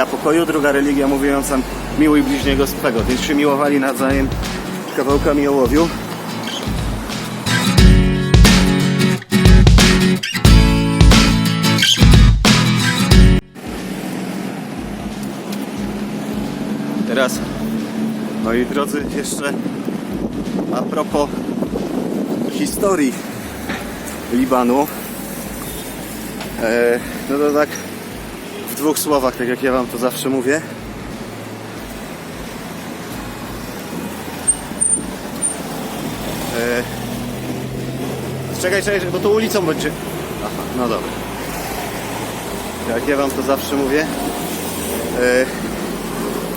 religia pokoju, druga religia mówiąca miłuj bliźniego swego, więc się miłowali nawzajem kawałkami ołowiu. Teraz, moi drodzy, jeszcze a propos historii Libanu. E, no to tak dwóch słowach, tak jak ja wam to zawsze mówię. E, czekaj, czekaj, bo to ulicą będzie. Aha, no dobra. Jak ja wam to zawsze mówię. E,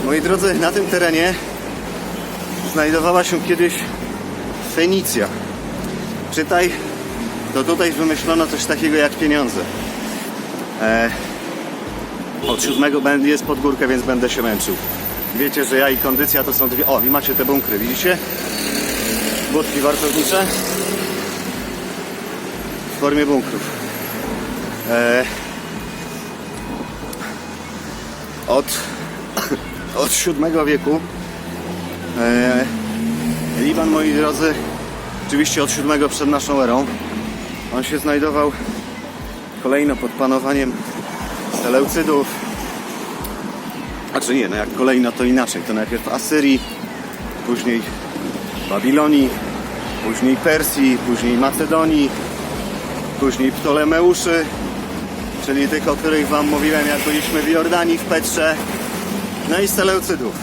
moi drodzy, na tym terenie znajdowała się kiedyś Fenicja. Czytaj, to tutaj wymyślono coś takiego jak pieniądze. E, od siódmego jest pod górkę, więc będę się męczył. Wiecie, że ja i kondycja to są dwie. O, i macie te bunkry, widzicie? Budki wartownicze w formie bunkrów. E, od, od wieku e, Liban, moi drodzy, oczywiście od VII przed naszą erą, on się znajdował kolejno pod panowaniem Seleucydów. Znaczy nie, no jak kolejno to inaczej. To najpierw Asyrii, później Babilonii, później Persji, później Macedonii, później Ptolemeuszy, czyli tych, o których wam mówiłem, jak byliśmy w Jordanii, w Petrze, no i Seleucydów.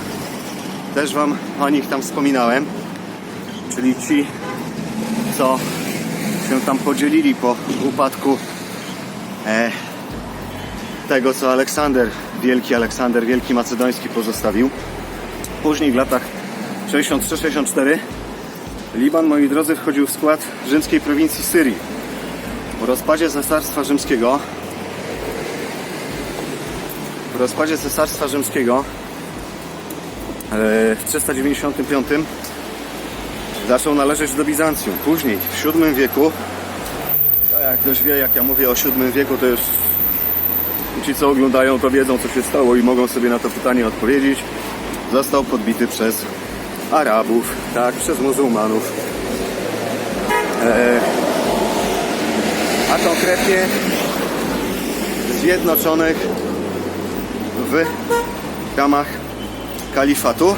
Też wam o nich tam wspominałem, czyli ci, co się tam podzielili po upadku e, tego, co Aleksander, wielki Aleksander, wielki macedoński pozostawił. Później w latach 63-64 Liban, moi drodzy, wchodził w skład rzymskiej prowincji Syrii. Po rozpadzie Cesarstwa Rzymskiego po rozpadzie Cesarstwa Rzymskiego e, w 395 zaczął należeć do Bizancjum. Później w VII wieku, a jak ktoś wie, jak ja mówię o VII wieku, to już ci, co oglądają, to wiedzą, co się stało i mogą sobie na to pytanie odpowiedzieć. Został podbity przez Arabów, tak, przez muzułmanów. E, a konkretnie zjednoczonych w ramach kalifatu.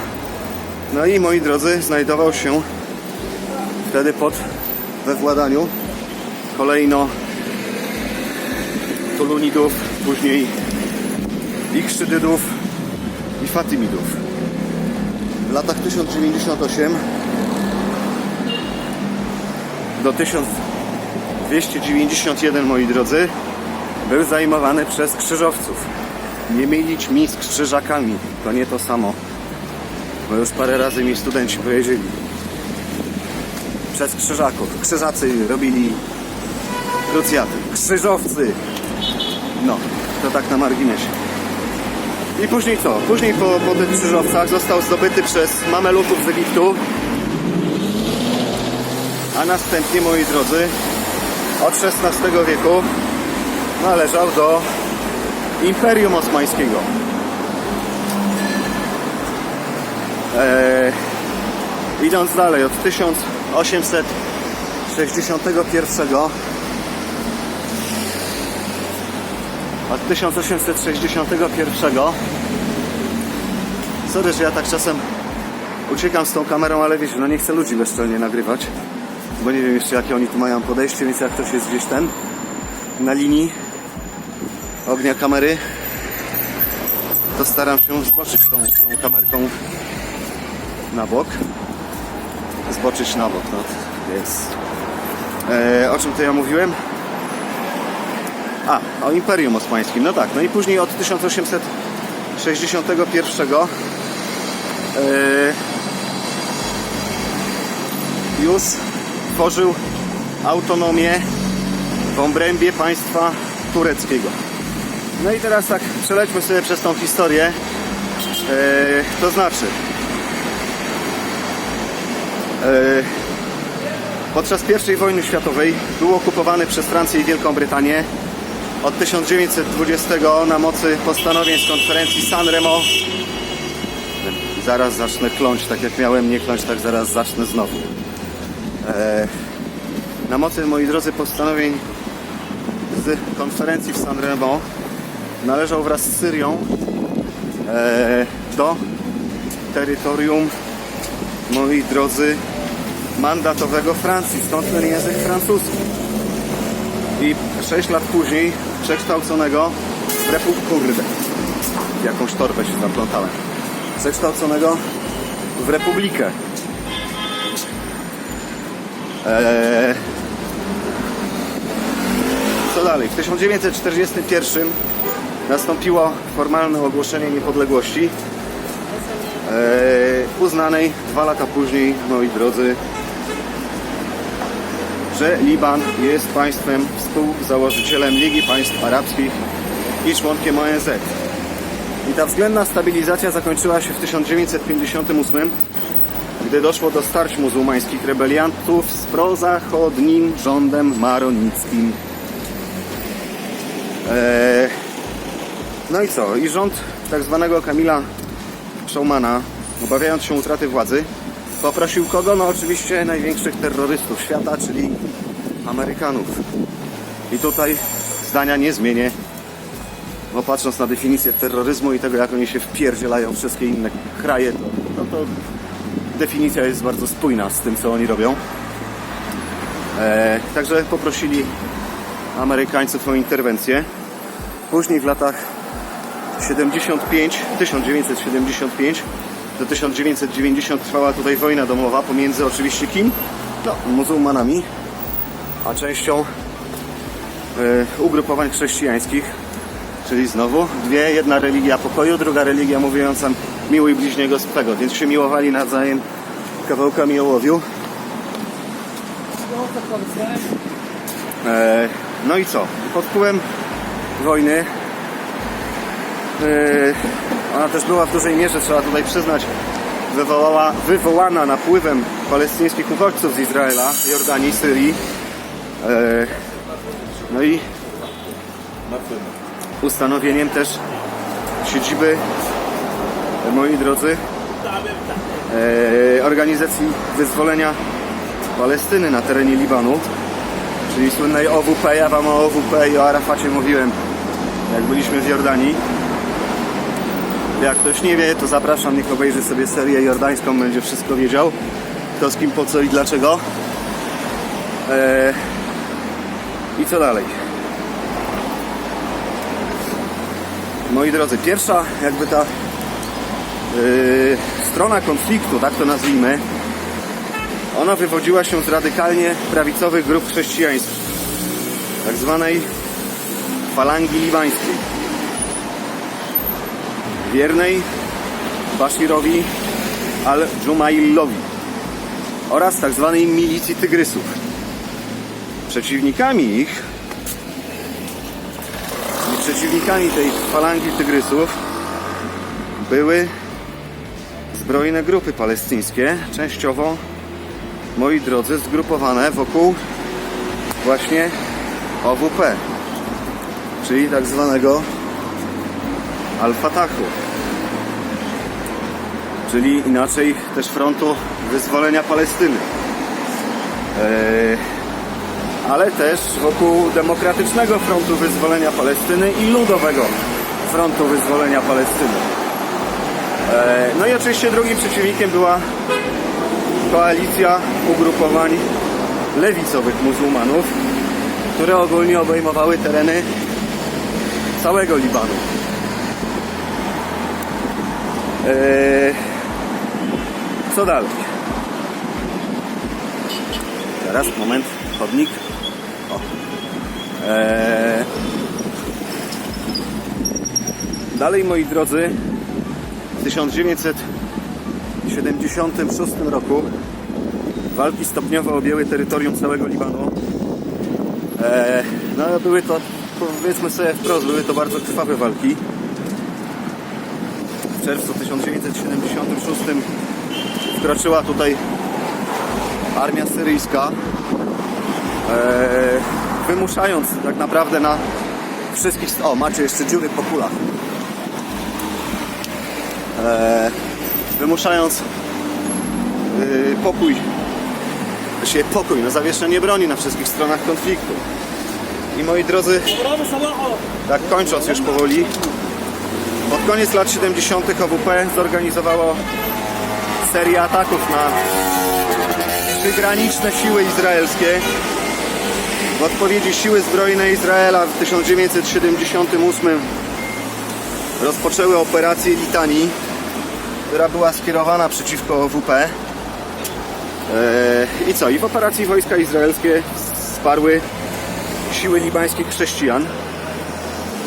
No i moi drodzy, znajdował się wtedy pod we władaniu kolejno Tulunidów, później Ikszydydów i Fatymidów. W latach 1098 do 1291, moi drodzy, był zajmowany przez krzyżowców. Nie mylić mi z krzyżakami, to nie to samo. Bo już parę razy mi studenci powiedzieli. Przez krzyżaków. Krzyżacy robili krucjaty. Krzyżowcy to tak na marginesie. I później co? Później po, po tych krzyżowcach został zdobyty przez mameluków z Egiptu. A następnie, moi drodzy, od XVI wieku należał do Imperium Osmańskiego. Eee, idąc dalej, od 1861 od 1861 Sorry, że ja tak czasem uciekam z tą kamerą, ale wiecie, no nie chcę ludzi bezczelnie nagrywać bo nie wiem jeszcze jakie oni tu mają podejście, więc jak ktoś jest gdzieś ten na linii ognia kamery to staram się zboczyć tą, tą kamerką na bok. Zboczyć na bok, no jest. E, o czym to ja mówiłem? A, o Imperium Osmańskim, no tak. No i później od 1861 yy, już tworzył autonomię w obrębie państwa tureckiego. No i teraz tak przelećmy sobie przez tą historię. Yy, to znaczy, yy, podczas I wojny światowej był okupowany przez Francję i Wielką Brytanię od 1920 na mocy postanowień z konferencji San Remo. Zaraz zacznę kląć, tak jak miałem nie kląć, tak zaraz zacznę znowu. E, na mocy, moi drodzy, postanowień z konferencji w San Remo należał wraz z Syrią e, do terytorium, moi drodzy, mandatowego Francji, stąd ten język francuski. I 6 lat później przekształconego Republikę, kurde, jakąś torbę się zaplątałem, przekształconego w Republikę. Eee, co dalej? W 1941 nastąpiło formalne ogłoszenie niepodległości eee, uznanej dwa lata później, moi drodzy, że Liban jest państwem współzałożycielem Ligi Państw Arabskich i członkiem ONZ. I ta względna stabilizacja zakończyła się w 1958, gdy doszło do starć muzułmańskich rebeliantów z prozachodnim rządem maronickim. Eee, no i co? I rząd tak zwanego Kamila Szaumana, obawiając się utraty władzy, poprosił kogo? No oczywiście największych terrorystów świata, czyli Amerykanów. I tutaj zdania nie zmienię, bo patrząc na definicję terroryzmu i tego, jak oni się wpierdzielają wszystkie inne kraje, to, no to definicja jest bardzo spójna z tym, co oni robią. E, także poprosili Amerykańców o interwencję. Później w latach 75, 1975 do 1990 trwała tutaj wojna domowa pomiędzy oczywiście kim? No, muzułmanami, a częścią e, ugrupowań chrześcijańskich, czyli znowu dwie, jedna religia pokoju, druga religia mówiąca miłuj bliźniego swego, więc się miłowali nawzajem kawałkami ołowiu. E, no i co? Pod wpływem wojny e, ona też była w dużej mierze, trzeba tutaj przyznać, wywołała, wywołana napływem palestyńskich uchodźców z Izraela, Jordanii, Syrii. E, no i ustanowieniem też siedziby, moi drodzy, e, organizacji wyzwolenia Palestyny na terenie Libanu, czyli słynnej OWP. Ja wam o OWP i o Arafacie mówiłem, jak byliśmy w Jordanii. Jak ktoś nie wie, to zapraszam, niech obejrzy sobie serię jordańską, będzie wszystko wiedział. Kto z kim, po co i dlaczego. Eee, I co dalej? Moi drodzy, pierwsza jakby ta yy, strona konfliktu, tak to nazwijmy, ona wywodziła się z radykalnie prawicowych grup chrześcijańskich, tak zwanej falangi libańskiej wiernej Bashirowi al-Jumailowi oraz tak zwanej milicji tygrysów. Przeciwnikami ich przeciwnikami tej falangi tygrysów były zbrojne grupy palestyńskie, częściowo, moi drodzy, zgrupowane wokół właśnie OWP, czyli tak zwanego Al-Fatahu, czyli inaczej też frontu wyzwolenia Palestyny. Eee, ale też wokół Demokratycznego Frontu Wyzwolenia Palestyny i Ludowego Frontu Wyzwolenia Palestyny. Eee, no i oczywiście drugim przeciwnikiem była koalicja ugrupowań lewicowych muzułmanów, które ogólnie obejmowały tereny całego Libanu. Eee, co dalej? Teraz, moment, chodnik. O. Eee, dalej, moi drodzy, w 1976 roku walki stopniowo objęły terytorium całego Libanu. Eee, no, były to, powiedzmy sobie wprost, były to bardzo krwawe walki w czerwcu 1976 wkroczyła tutaj armia syryjska, e, wymuszając tak naprawdę na wszystkich... O, macie jeszcze dziury po kulach. E, wymuszając yy, pokój, właściwie pokój, no zawieszenie broni na wszystkich stronach konfliktu. I moi drodzy, tak kończąc już powoli, pod koniec lat 70. OWP zorganizowało serię ataków na przygraniczne siły izraelskie. W odpowiedzi siły zbrojne Izraela w 1978 rozpoczęły operację Litanii, która była skierowana przeciwko OWP. Eee, I co? I w operacji wojska izraelskie wsparły siły libańskich chrześcijan.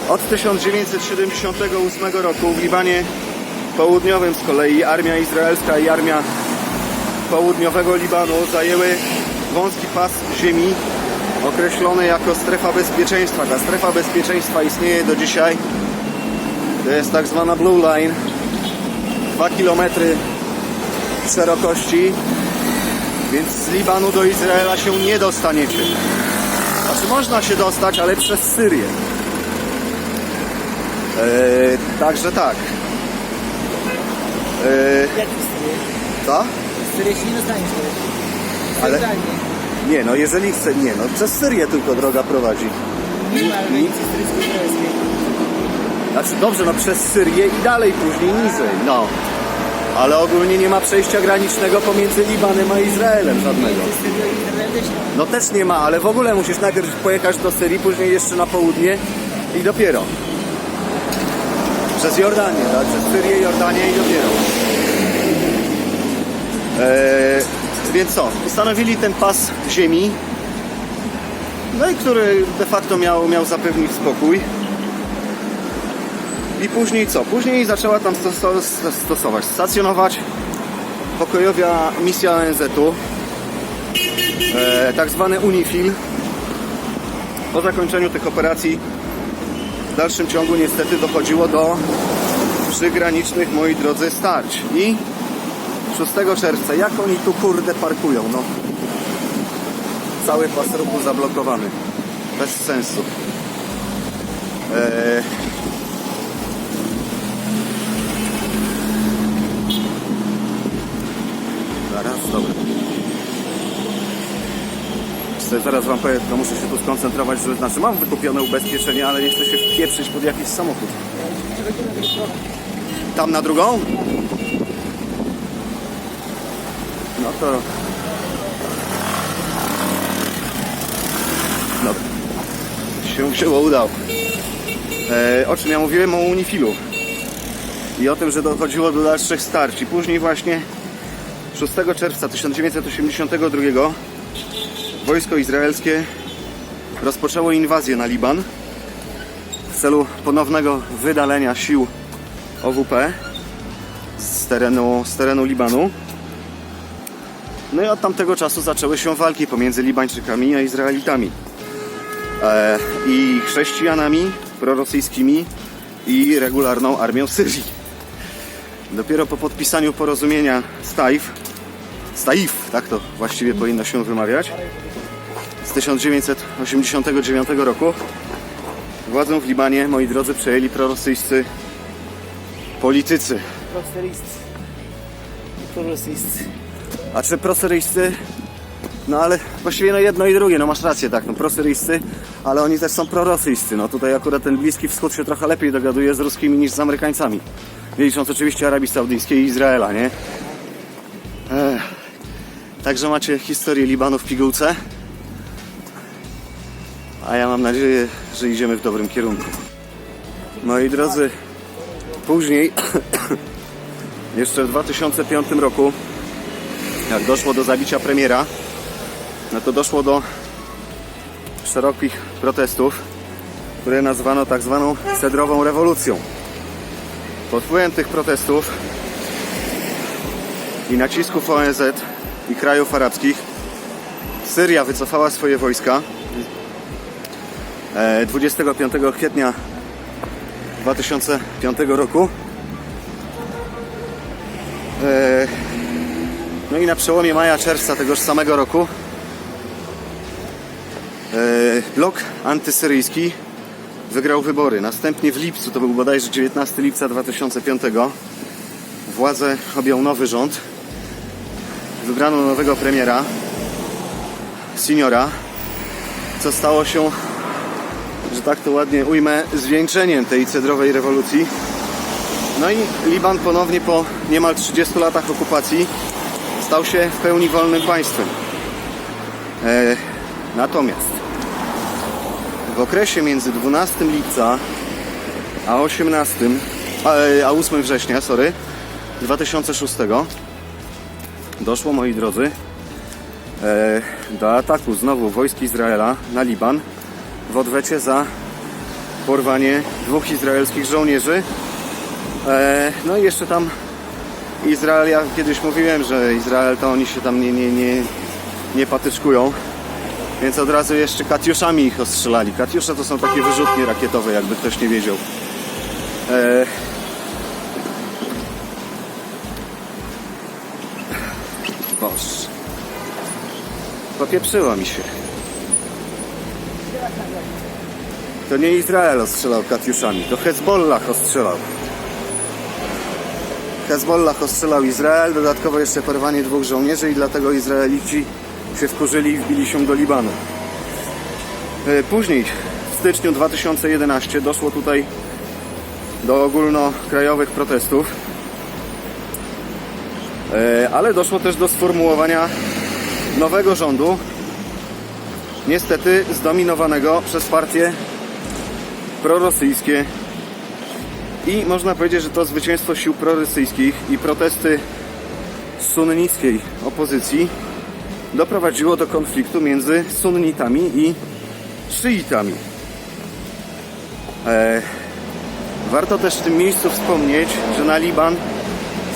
Od 1978 roku w Libanie Południowym z kolei armia izraelska i armia południowego Libanu zajęły wąski pas ziemi określony jako strefa bezpieczeństwa. Ta strefa bezpieczeństwa istnieje do dzisiaj. To jest tak zwana Blue Line. 2 km szerokości, więc z Libanu do Izraela się nie dostaniecie. Znaczy można się dostać, ale przez Syrię. Eee, także tak. Eee, Jak historię? co? Historię się nie dostaniesz. Ale-. Nie, no jeżeli chce, nie, no przez Syrię tylko droga prowadzi. Nie ma granicy syryjsko-izraelskiej. Znaczy dobrze, no przez Syrię i dalej później niżej, no. Ale ogólnie nie ma przejścia granicznego pomiędzy Libanem a Izraelem żadnego. No też nie ma, ale w ogóle musisz najpierw pojechać do Syrii, później jeszcze na południe i dopiero. Przez Jordanię, tak? Przez Syrię, Jordanię i dopiero. Eee, więc co? Ustanowili ten pas ziemi, no i który de facto miał, miał zapewnić spokój. I później co? Później zaczęła tam sto- sto- stosować, stacjonować pokojowia misja ONZ-u, e, tak zwany UNIFIL. Po zakończeniu tych operacji w dalszym ciągu niestety dochodziło do przygranicznych, moi drodzy, starć. I 6 czerwca, jak oni tu kurde parkują, no. Cały pas ruchu zablokowany. Bez sensu. Eee... Zaraz, dobra. Jeszcze Zaraz wam powiem, to muszę się tu skoncentrować, że znaczy mam wykupione ubezpieczenie, ale nie chcę się wpieprzyć pod jakiś samochód. Tam na drugą? No to... Dobra. Się, się udało. E, o czym ja mówiłem? O Unifilu. I o tym, że dochodziło do dalszych starć. I później właśnie 6 czerwca 1982 wojsko izraelskie rozpoczęło inwazję na Liban w celu ponownego wydalenia sił OWP z terenu, z terenu Libanu. No i od tamtego czasu zaczęły się walki pomiędzy Libańczykami a Izraelitami. E, I chrześcijanami prorosyjskimi i regularną armią Syrii. Dopiero po podpisaniu porozumienia z Taif, z Taif, tak to właściwie powinno się wymawiać, 1989 roku władzę w Libanie, moi drodzy, przejęli prorosyjscy politycy. Prosteristy. I prorosyjscy. A czy prosyryjscy? No ale właściwie no jedno i drugie, no masz rację, tak, no prosyryjscy, ale oni też są prorosyjscy. No tutaj akurat ten Bliski Wschód się trochę lepiej dogaduje z ruskimi niż z Amerykańcami. Licząc oczywiście Arabii Saudyjskiej i Izraela, nie? Ech. Także macie historię Libanu w pigułce. A ja mam nadzieję, że idziemy w dobrym kierunku. Moi drodzy, później, jeszcze w 2005 roku, jak doszło do zabicia premiera, no to doszło do szerokich protestów, które nazwano tak zwaną cedrową rewolucją. Pod wpływem tych protestów i nacisków ONZ i krajów arabskich Syria wycofała swoje wojska. E, 25 kwietnia 2005 roku. E, no i na przełomie maja-czerwca tegoż samego roku e, blok antysyryjski wygrał wybory. Następnie w lipcu, to był bodajże 19 lipca 2005, władzę objął nowy rząd. Wybrano nowego premiera, seniora, co stało się, że tak to ładnie ujmę, zwieńczeniem tej cedrowej rewolucji. No i Liban ponownie po niemal 30 latach okupacji stał się w pełni wolnym państwem. E, natomiast w okresie między 12 lipca a 18, a, a 8 września, sorry, 2006 doszło, moi drodzy, e, do ataku znowu wojsk Izraela na Liban w odwecie za porwanie dwóch izraelskich żołnierzy. E, no i jeszcze tam Izrael, ja kiedyś mówiłem, że Izrael to oni się tam nie, nie, nie, nie patyczkują. Więc od razu jeszcze Katiuszami ich ostrzelali. Katiusze to są takie wyrzutnie rakietowe, jakby ktoś nie wiedział. E... Boż. Popieprzyło mi się. To nie Izrael ostrzelał Katiuszami, to Hezbollah ostrzelał. Hezbollah ostrzelał Izrael, dodatkowo jeszcze porwanie dwóch żołnierzy i dlatego Izraelici się wkurzyli i wbili się do Libanu. E, Później, w styczniu 2011 doszło tutaj do ogólnokrajowych protestów, E, ale doszło też do sformułowania nowego rządu, niestety zdominowanego przez partie prorosyjskie i można powiedzieć, że to zwycięstwo sił prorosyjskich i protesty sunnickiej opozycji doprowadziło do konfliktu między sunnitami i szyitami. E, warto też w tym miejscu wspomnieć, że na Liban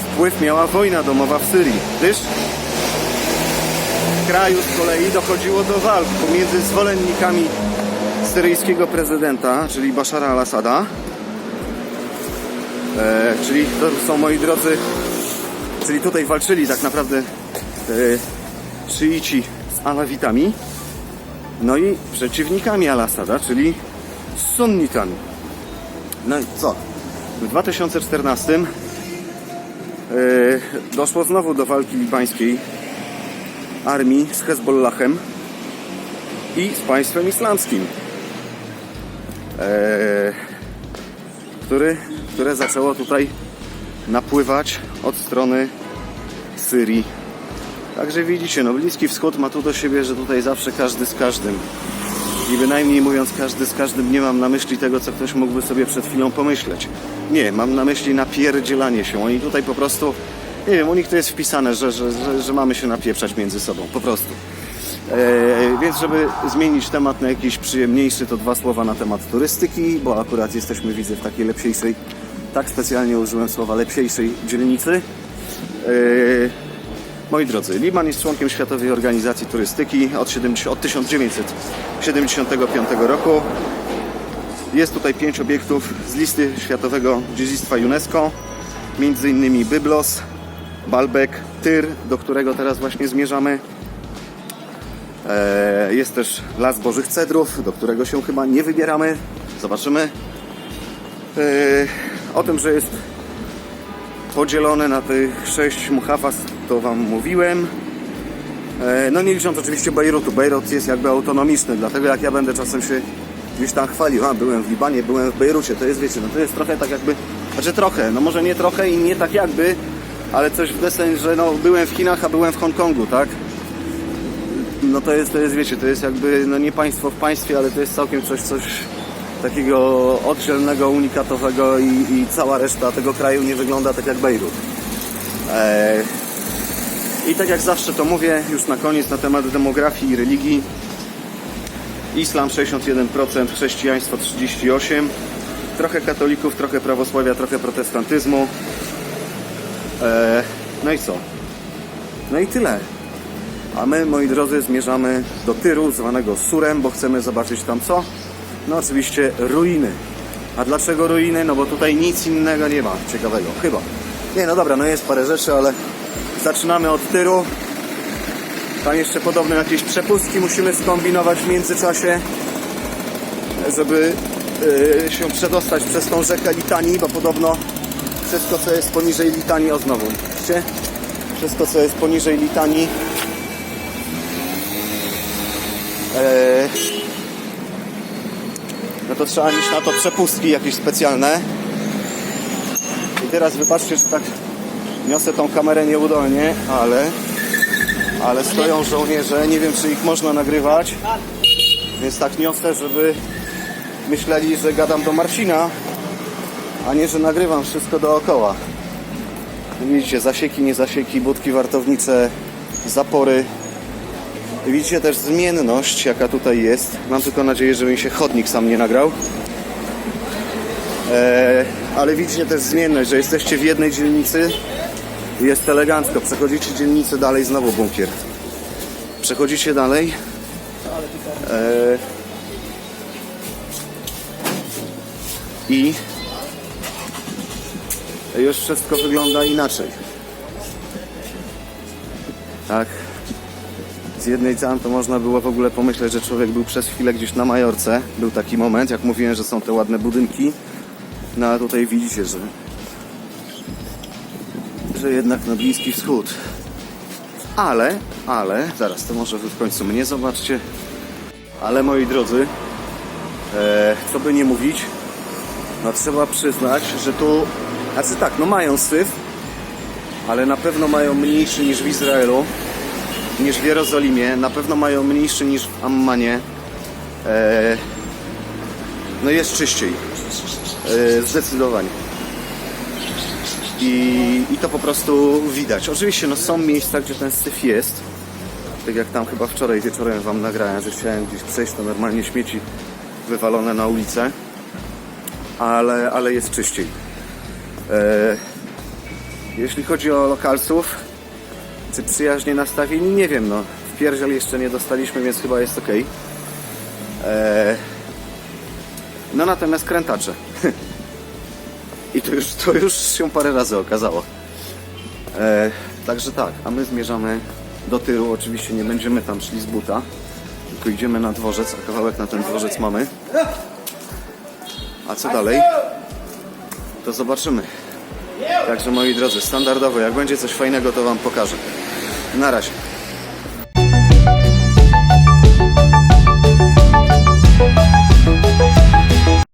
wpływ miała wojna domowa w Syrii, gdyż w kraju z kolei dochodziło do walk pomiędzy zwolennikami syryjskiego prezydenta, czyli Bashara al-Assada, e, czyli to są moi drodzy, czyli tutaj walczyli tak naprawdę e, szyici z alawitami, no i przeciwnikami Al-Assada, czyli z sunnitami. No i co? W 2014 e, doszło znowu do walki libańskiej armii z Hezbollahem i z państwem islamskim, który, które zaczęło tutaj napływać od strony Syrii. Także widzicie, no Bliski Wschód ma tu do siebie, że tutaj zawsze każdy z każdym. I bynajmniej mówiąc każdy z każdym nie mam na myśli tego, co ktoś mógłby sobie przed chwilą pomyśleć. Nie, mam na myśli napierdzielanie się. Oni tutaj po prostu, nie wiem, u nich to jest wpisane, że, że, że, że mamy się napieprzać między sobą, po prostu. E, więc żeby zmienić temat na jakiś przyjemniejszy, to dwa słowa na temat turystyki, bo akurat jesteśmy, widzę, w takiej lepsiejszej, tak specjalnie użyłem słowa lepsiejszej dzielnicy. E, Moi drodzy, Liban jest członkiem Światowej Organizacji Turystyki od, 70, od 1975 roku. Jest tutaj pięć obiektów z listy Światowego Dziedzictwa UNESCO, między innymi Byblos, Baalbek, Tyr, do którego teraz właśnie zmierzamy. E, Jest też Las Bożych Cedrów, do którego się chyba nie wybieramy. Zobaczymy. E, O tym, że jest podzielone na tych sześć muhafas, to Wam mówiłem. E, No nie licząc oczywiście Bejrutu. Bejrut jest jakby autonomiczny, dlatego jak ja będę czasem się gdzieś tam chwalił, a byłem w Libanie, byłem w Bejrucie, to jest wiecie, no to jest trochę tak jakby, znaczy trochę, no może nie trochę i nie tak jakby, ale coś w desen, że no byłem w Chinach, a byłem w Hongkongu, tak? No to jest, to jest wiecie, to jest jakby, no nie państwo w państwie, ale to jest całkiem coś, coś takiego oddzielnego, unikatowego i, i cała reszta tego kraju nie wygląda tak jak Bejrut. Eee, I tak jak zawsze to mówię, już na koniec na temat demografii i religii. Islam 61%, chrześcijaństwo 38%, trochę katolików, trochę prawosławia, trochę protestantyzmu. Eee, no i co? No i tyle. A my, moi drodzy, zmierzamy do Tyru, zwanego Surem, bo chcemy zobaczyć tam co? No oczywiście ruiny. A dlaczego ruiny? No bo tutaj nic innego nie ma ciekawego. Chyba. Nie, no dobra, no jest parę rzeczy, ale zaczynamy od Tyru. Tam jeszcze podobno jakieś przepustki musimy skombinować w międzyczasie, żeby yy, się przedostać przez tą rzekę Litanii, bo podobno wszystko co jest poniżej Litanii, o znowu, widzicie? Wszystko co jest poniżej Litanii e, no to trzeba mieć na to przepustki jakieś specjalne. I teraz wybaczcie, że tak niosę tą kamerę nieudolnie, ale ale stoją żołnierze, nie wiem czy ich można nagrywać, więc tak niosę, żeby myśleli, że gadam do Marcina, a nie, że nagrywam wszystko dookoła. Widzicie, zasieki, nie zasieki, budki wartownicze, zapory. Widzicie też zmienność, jaka tutaj jest. Mam tylko nadzieję, że mi się chodnik sam nie nagrał. Eee, ale widzicie też zmienność, że jesteście w jednej dzielnicy jest elegancko. Przechodzicie dzielnicę dalej, znowu bunkier. Przechodzicie dalej. Eee, I już wszystko wygląda inaczej. Tak. Z jednej strony to można było w ogóle pomyśleć, że człowiek był przez chwilę gdzieś na Majorce. Był taki moment, jak mówiłem, że są te ładne budynki. No a tutaj widzicie, że że jednak na Bliski Wschód. Ale, ale, zaraz, to może wy w końcu mnie zobaczcie. Ale moi drodzy, e, co by nie mówić, no trzeba przyznać, że tu, znaczy tak, no mają syf, ale na pewno mają mniejszy niż w Izraelu, niż w Jerozolimie, na pewno mają mniejszy niż w Ammanie. E, no jest czyściej, e, zdecydowanie. I, I to po prostu widać. Oczywiście no, są miejsca, gdzie ten syf jest. Tak jak tam chyba wczoraj wieczorem wam nagrałem, że chciałem gdzieś przejść, to normalnie śmieci wywalone na ulicę. Ale, ale jest czyściej. E, jeśli chodzi o lokalców, czy przyjaźnie nastawieni, nie wiem, no. W pierdziel jeszcze nie dostaliśmy, więc chyba jest ok. E, no natomiast krętacze. I to już, to już się parę razy okazało. E, także tak, a my zmierzamy do tyłu. Oczywiście nie będziemy tam szli z buta, tylko idziemy na dworzec, a kawałek na ten dworzec mamy. A co dalej? To zobaczymy. Także moi drodzy, standardowo, jak będzie coś fajnego, to Wam pokażę. Na razie.